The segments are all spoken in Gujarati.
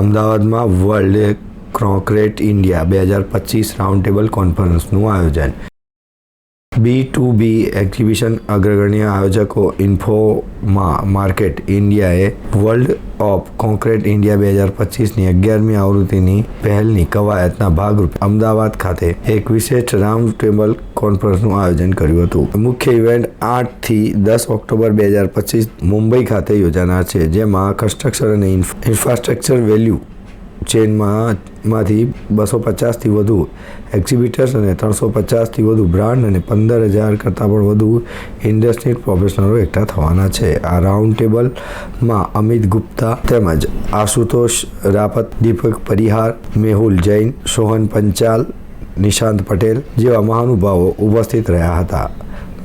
અમદાવાદમાં વર્લ્ડ ક્રોકરેટ ઇન્ડિયા બે હજાર પચીસ રાઉન્ડ ટેબલ કોન્ફરન્સનું આયોજન. બી ટુ બી એક્ઝિબિશન અગ્રગણ્ય આયોજકો ઇન્ફોમાં માર્કેટ ઇન્ડિયાએ વર્લ્ડ ઓફ કોન્ક્રેટ ઇન્ડિયા બે હજાર પચીસની અગિયારમી આવૃત્તિની પહેલની કવાયતના ભાગરૂપે અમદાવાદ ખાતે એક વિશેષ રાઉન્ડ ટેબલ કોન્ફરન્સનું આયોજન કર્યું હતું. મુખ્ય ઇવેન્ટ આઠથી દસ ઓક્ટોબર બે હજાર પચીસ મુંબઈ ખાતે યોજાનાર છે, જેમાં કન્સ્ટ્રક્શન અને ઇન્ફ્રાસ્ટ્રક્ચર વેલ્યુ ચેનમાં માંથી બસો પચાસથી વધુ એક્ઝિબિટર્સ અને ત્રણસો પચાસથી વધુ બ્રાન્ડ અને પંદર હજાર કરતાં પણ વધુ ઇન્ડસ્ટ્રી પ્રોફેશનલો એકઠા થવાના છે. આ રાઉન્ડ ટેબલમાં અમિત ગુપ્તા તેમજ આશુતોષ રાપત, દીપક પરિહાર, મેહુલ જૈન, સોહન પંચાલ, નિશાંત પટેલ જેવા મહાનુભાવો ઉપસ્થિત રહ્યા હતા.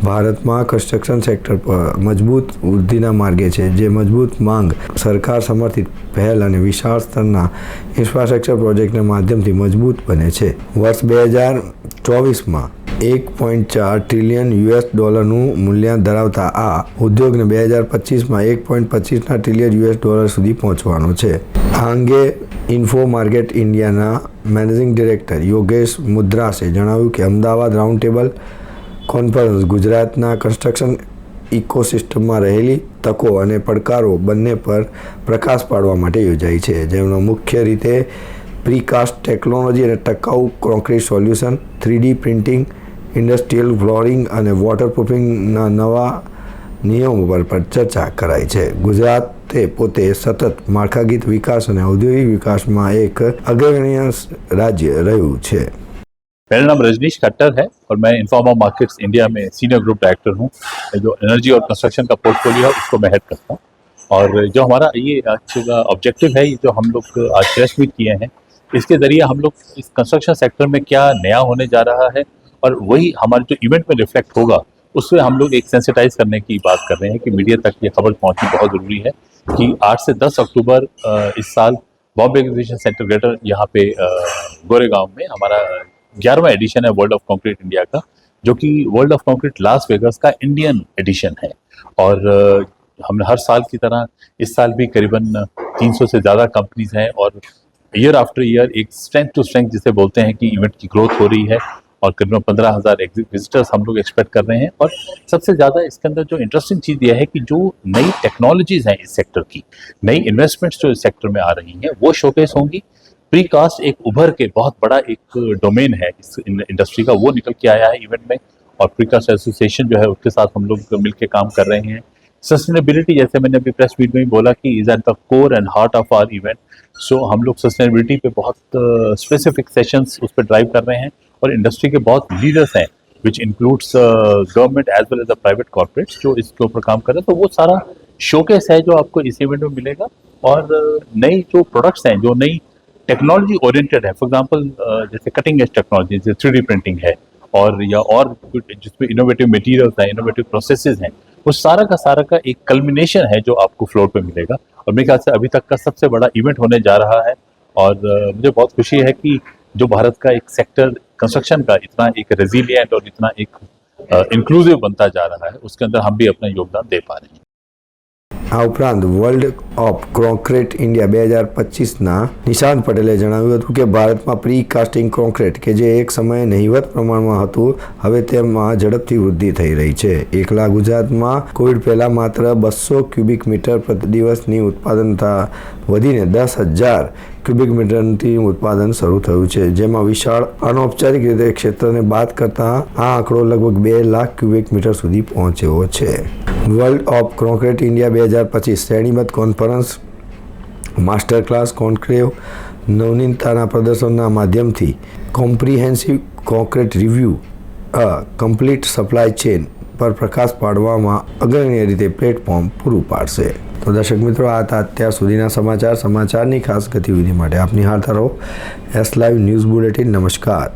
ભારતમાં કન્સ્ટ્રક્શન સેક્ટર પર મજબૂત વૃદ્ધિના માર્ગે છે, જે મજબૂત માંગ સરકાર સમર્થિત, પહેલ અને વિશાળ સ્તરના ઇન્ફ્રાસ્ટ્રક્ચર પ્રોજેક્ટના માધ્યમથી મજબૂત બને છે. વર્ષ બે હજાર ચોવીસમાં એક પોઈન્ટ ચાર ટ્રિલિયન યુએસ ડોલરનું મૂલ્ય ધરાવતા આ ઉદ્યોગને બે હજાર પચીસમાં એક પોઈન્ટ પચીસના ટ્રિલિયન યુએસ ડોલર સુધી પહોંચવાનો છે. આ અંગે ઇન્ફો માર્કેટ ઇન્ડિયાના મેનેજિંગ ડિરેક્ટર યોગેશ મુદ્રાસે જણાવ્યું કે અમદાવાદ રાઉન્ડ ટેબલ કોન્ફરન્સ ગુજરાતના કન્સ્ટ્રક્શન ઇકોસિસ્ટમમાં રહેલી તકો અને પડકારો બંને પર પ્રકાશ પાડવા માટે યોજાઈ છે. જેમનો મુખ્ય રીતે પ્રીકાસ્ટ ટેકનોલોજી અને ટકાઉ concrete solution, three D printing, industrial flooring અને વોટરપ્રૂફિંગના નવા નિયમો પર પણ ચર્ચા કરાઈ છે. ગુજરાતે પોતે સતત માળખાગીત વિકાસ અને ઔદ્યોગિક વિકાસમાં એક અગ્રણીય રાજ્ય રહ્યું છે. मेरा नाम रजनीश खट्टर है और मैं इन्फॉर्मा मार्केट्स इंडिया में सीनियर ग्रुप डायरेक्टर हूँ। जो एनर्जी और कंस्ट्रक्शन का पोर्टफोलियो है, उसको मैं हेड करता हूँ। और जो हमारा ये आज का ऑब्जेक्टिव है, ये जो हम लोग आज प्रेस मीट किए हैं, इसके ज़रिए हम लोग इस कंस्ट्रक्शन सेक्टर में क्या नया होने जा रहा है और वही हमारे जो इवेंट में रिफ्लेक्ट होगा, उसमें हम लोग एक सेंसिटाइज करने की बात कर रहे हैं कि मीडिया तक ये खबर पहुंचनी बहुत ज़रूरी है कि 8 से 10 अक्टूबर इस साल बॉम्बे एग्जीबिशन सेंटर ग्रेटर यहाँ पे गोरेगांव में हमारा ग्यारहवा एडिशन है वर्ल्ड ऑफ़ कॉन्क्रीट इंडिया का, जो कि world of concrete Las Vegas का इंडियन एडिशन है। और हमने हर साल की तरह, इस साल भी करीबन 300 से ज़्यादा कंपनीज़ हैं और ईयर आफ्टर ईयर एक स्ट्रेंथ टू स्ट्रेंथ जिसे बोलते हैं कि इवेंट की ग्रोथ हो रही है और करीबन पंद्रह हज़ार विजिटर्स हम लोग एक्सपेक्ट कर रहे हैं। और सबसे ज़्यादा इसके अंदर जो इंटरेस्टिंग चीज़ यह है कि जो नई टेक्नोलॉजीज़ हैं इस सेक्टर की, नई इन्वेस्टमेंट्स जो इस सेक्टर में आ रही हैं, वो शोकेस होंगी। प्री कास्ट एक उभर के बहुत बड़ा एक डोमेन है इस इंडस्ट्री का, वो निकल के आया है इवेंट में। और प्री कास्ट एसोसिएशन जो है, उसके साथ हम लोग मिलकर काम कर रहे हैं। सस्टेनेबिलिटी जैसे मैंने अभी प्रेस मीट में भी बोला कि is at the core and heart of our event so हम लोग सस्टेनेबिलिटी पे बहुत स्पेसिफिक सेशंस उस पर ड्राइव कर रहे हैं। और इंडस्ट्री के बहुत लीडर्स हैं which includes government as well as the private corporates जो इसके ऊपर काम कर रहे हैं। तो वो सारा शोकेस है जो आपको इस इवेंट में मिलेगा। और नई जो प्रोडक्ट्स हैं, जो नई टेक्नोलॉजी ओरिएंटेड है। फॉर एग्जांपल जैसे कटिंग एज टेक्नोलॉजी जैसे थ्री प्रिंटिंग है और या और जिसमें इनोवेटिव मटेरियल्स हैं इनोवेटिव प्रोसेसेस हैं वो सारा का सारा का एक कल्मिनेशन है जो आपको फ्लोर पे मिलेगा। और मेरे ख्याल से अभी तक का सबसे बड़ा इवेंट होने जा रहा है और अ, मुझे बहुत खुशी है कि जो भारत का एक सेक्टर कंस्ट्रक्शन का इतना एक रेजिलियंट और इतना एक इंक्लूसिव बनता जा रहा है उसके अंदर हम भी अपना योगदान दे पा रहे हैं। આ ઉપરાંત વર્લ્ડ ઓફ કોન્ક્રીટ ઇન્ડિયા બે હજાર પચીસના નિશાંત પટેલે જણાવ્યું હતું કે ભારતમાં પ્રી કાસ્ટિંગ કોન્ક્રીટ કે જે એક સમયે નહિવત પ્રમાણમાં હતું, હવે તેમાં ઝડપથી વૃદ્ધિ થઈ રહી છે. એકલા ગુજરાતમાં કોવિડ પહેલાં માત્ર બસો ક્યુબિક મીટર પ્રતિ દિવસની ઉત્પાદનતા વધીને દસ હજાર ક્યુબિક મીટરથી ઉત્પાદન શરૂ થયું છે. જેમાં વિશાળ અનૌપચારિક રીતે ક્ષેત્રને બાદ કરતાં આ આંકડો લગભગ બે લાખ ક્યુબિક મીટર સુધી પહોંચ્યો છે. વર્લ્ડ ઓફ કોન્ક્રીટ ઇન્ડિયા બે હજાર પચીસ શ્રેણીબદ્ધ કોન્ફરન્સ માસ્ટર ક્લાસ કોન્ક્રેવ નવનીતતાના પ્રદર્શનના માધ્યમથી comprehensive concrete review, a complete supply chain પર પ્રકાશ પાડવામાં અગ્રણીય રીતે પ્લેટફોર્મ પૂરું પાડશે. તો દર્શક મિત્રો, આ હતા અત્યાર સુધીના સમાચાર. સમાચારની ખાસ ગતિવિધિ માટે આપની હાથ રહો. એસ લાઈવ ન્યૂઝ બુલેટિન નમસ્કાર.